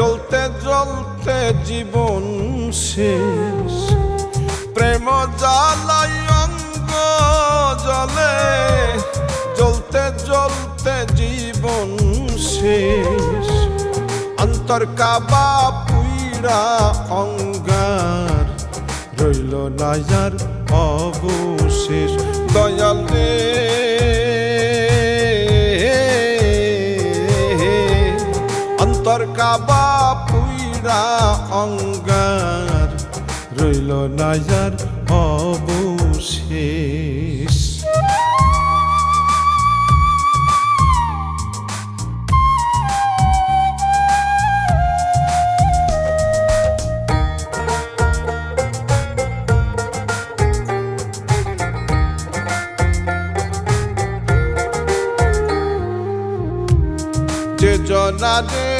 জ্বলতে জ্বলতে জীবন শেষ। প্রেম জ্বালাই অঙ্গ জলে, জ্বলতে জ্বলতে জীবন শেষ। অন্তর কাবা পুইরা অঙ্গার, রইল নাজার অবশেষ। দয়াল রে অন্তর কাবা পুইরা অঙ্গার রইল নাজার অবশেষ। যে জনারে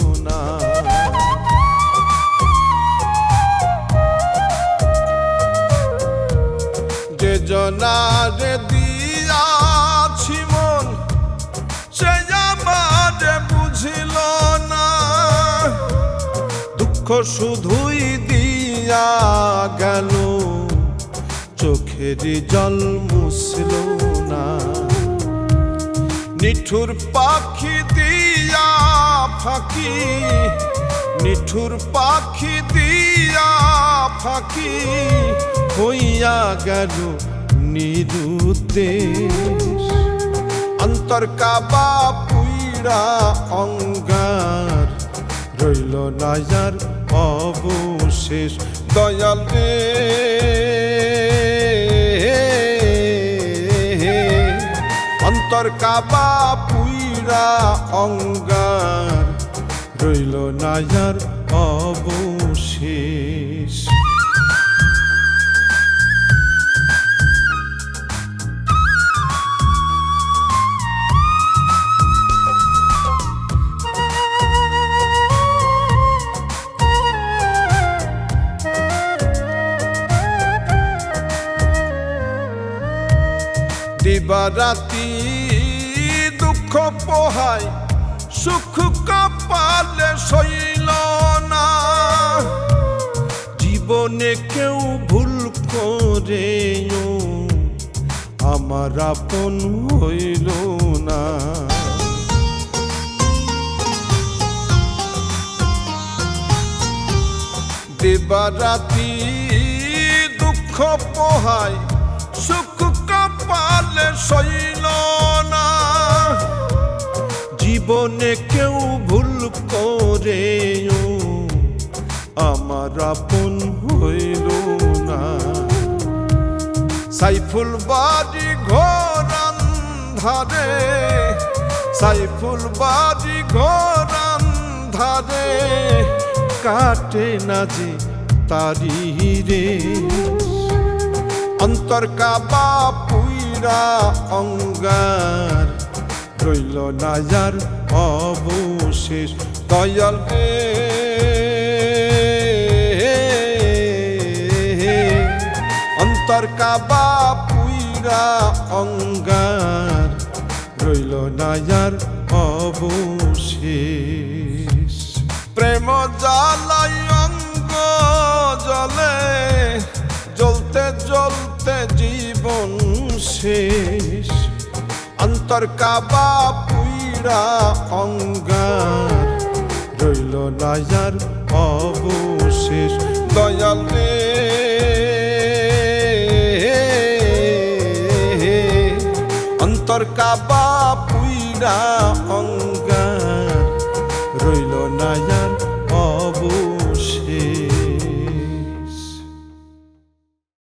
শুধুই দিয়া গেল। চোখের জল মুছল না। নিঠুর পাখি দিয়া ফাঁকি, নিঠুর পাখি দিয়া ফাঁকি হইয়া গেল নিরুদ্দেশ। অন্তর কাবা পুইরা অঙ্গার, রইল নাজার অবশেষ দয়াল রে। অন্তর কাবা পুইরা অঙ্গার রইল নায়ার অবশেষ। দিবারাতি দুঃখ পোহায় সুখ কপালে শৈল না। জীবনে কেউ ভুল করেও আমার আপন হইল না। দিবারাতি দুঃখ পোহায় সুখ কপালে সইল না। জীবনে কেউ ভুল করেও আমার আপন হইল না। সাইফুল বাড়ি ঘোরান ধারে সাইফুল বাড়ি ঘোরান ধারে কাটে না যে তারি রে অন্তর কাবা পুইরা অঙ্গার, রইল নাজার অবশেষ দয়াল অন্তর কাবা পুইরা অঙ্গার, রইল নাজার অবশেষ। প্রেম জ্বালাই অঙ্গ জলে, জ্বলতে জ্বলতে জীবন শেষ। অন্তর কাবা পুইরা অঙ্গার রইল নাজার অবশেষ। দয়াল অন্তর কাবা